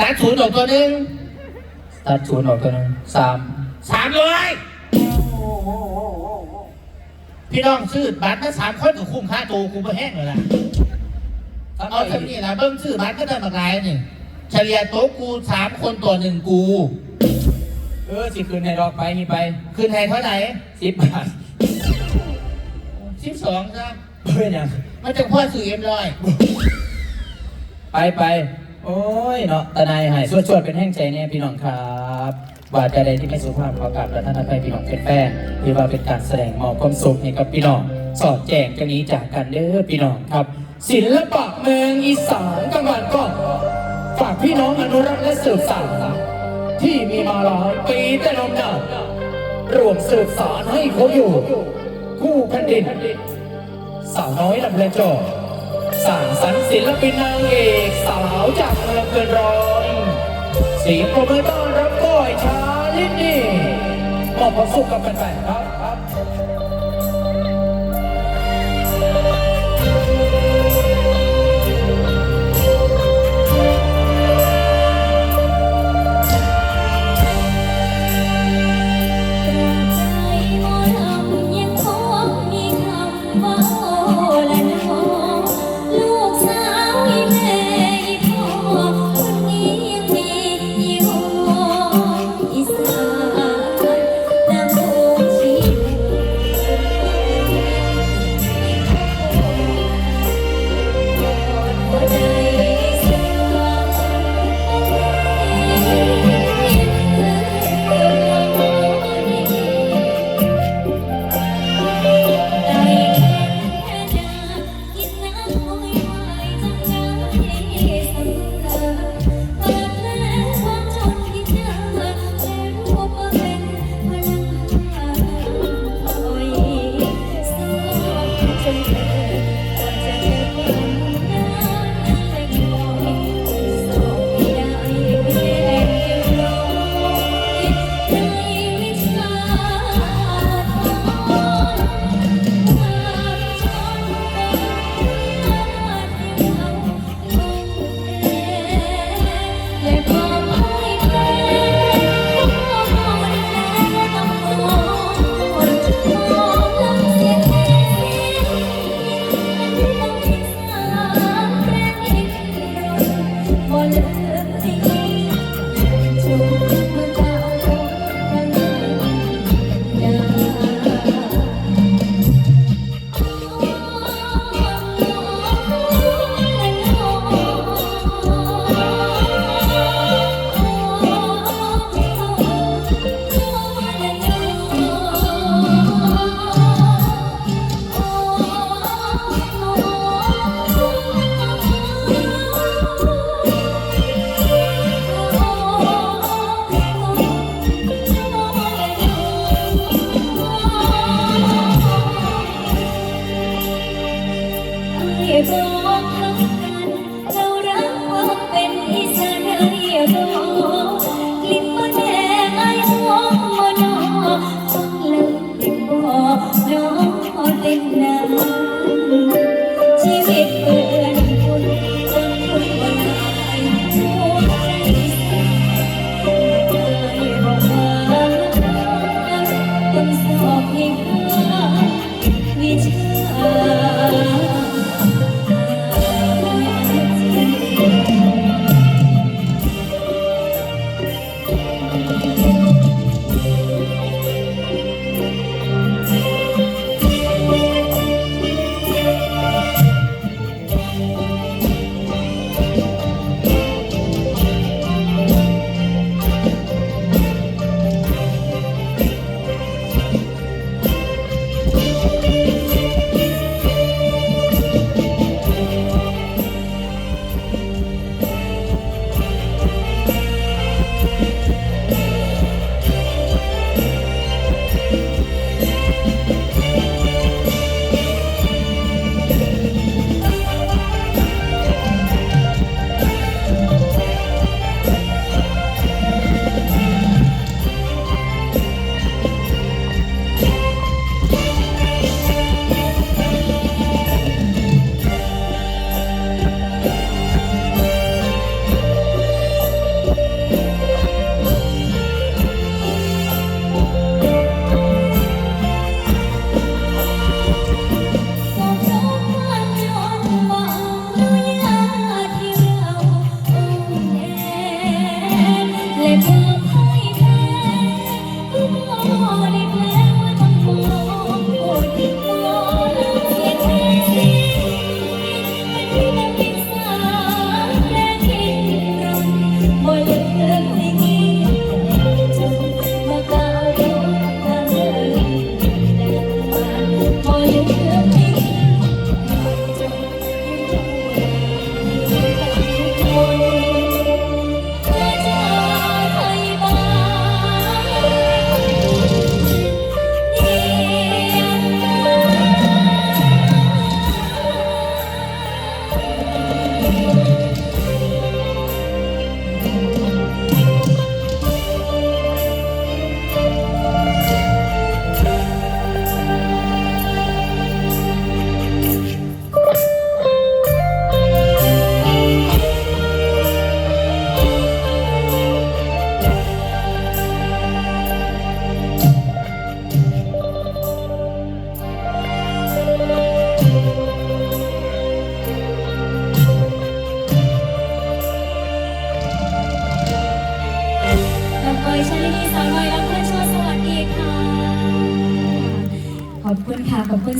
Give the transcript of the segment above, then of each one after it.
ตัดศูนย์ออกตัวหนึ่งตัดศูนย์ออกตัวหนึงสามสามร้อยพี่น้องซื้อบัตรมาสามคนกับคุ้มค่าตัวกูไปแห้งเลยล่ะเอาทำนี่นะเบิ้งซื้อบัตรก็ได้มากลายหนึ่งเฉลี่ยโต๊ะกูสามคนต่อหนึ่งกู เออสิคืนให้ดอกไปนี่ไปคืนไทยเท่าไหร่สิบบาทสิบสองครับเพื่อนยังมันจะพ่อสื่อเอ็มร้อยไปไป โอ้ยเนาะตาหนายหายชวดชวดเป็นแห้งใจแน่พี่น้องครับว่าจะใดที่ไม่สุภาพขอกราบและท่านอภัยพี่น้องเป็นแฟนที่ว่าเป็นการแสดงมอบความสุขให้กับพี่น้อง สอดแจงกันนี้จากกันเด้อพี่น้องครับ ศิลปะเมืองอีสานจังหวัดก็ฝากพี่น้องอนุรักษ์และสืบสานที่มีมาหลายปีแต่นมนานรวมสืบสารให้เขาอยู่ คู่แผ่นดินสาวน้อยลำเลจบ สร้างสรรค์ศิลปินนางเอกสาวจากเมืองเกินร้อยสีโปรเมือต้อนรับก้อยชาลินี่มอบความสุขกับแฟนๆครับ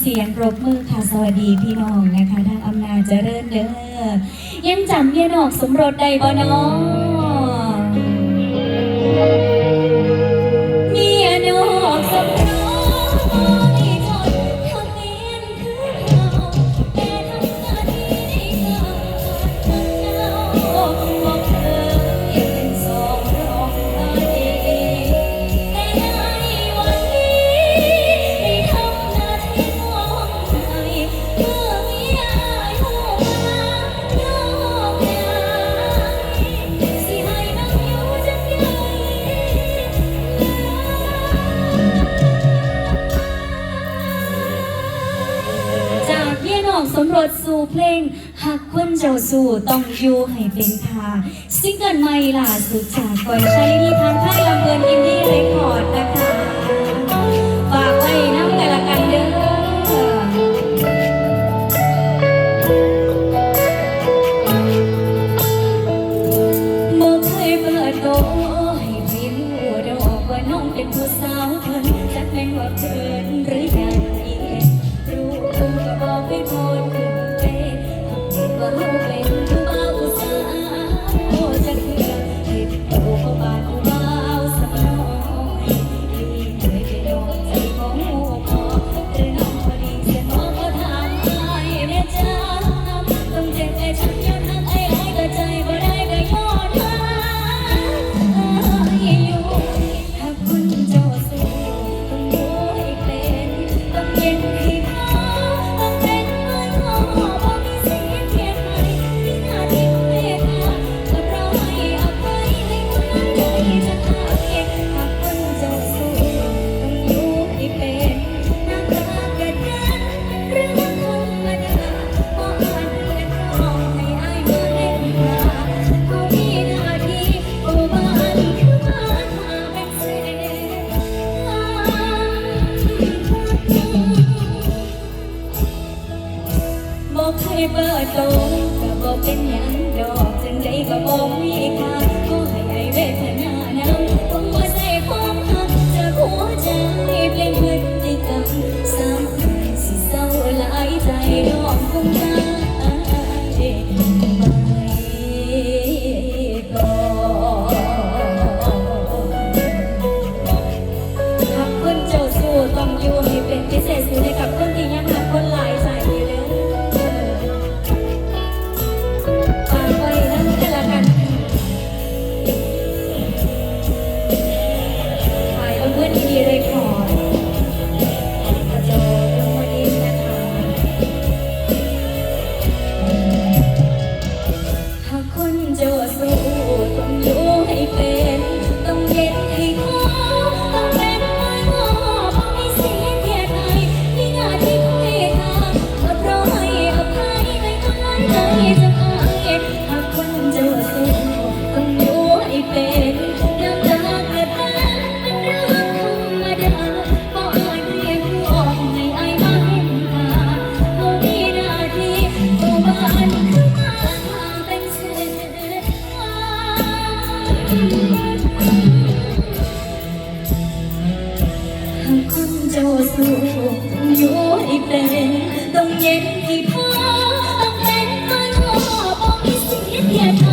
เสียงรบมือค่ะสวัสดีพี่น้องนะคะทางอำนาจเจริญเด้อยังจำเมียนอกสมรสได้บ่น้อง พลงหักคนเจ้าสู่ต้องอยู่ให้เป็นทาซิงเกิลใหม่ล่าสุดจากก่อยใช้ยนิทานค่ยลำเบิร์นอินดี้เรคคอร์ดนะคะ คนเจ้าสู้ต้องยู่ให้เป็ต้องเย็นให้พอต้องเป็นคนโง่บอกให้เสียเดียด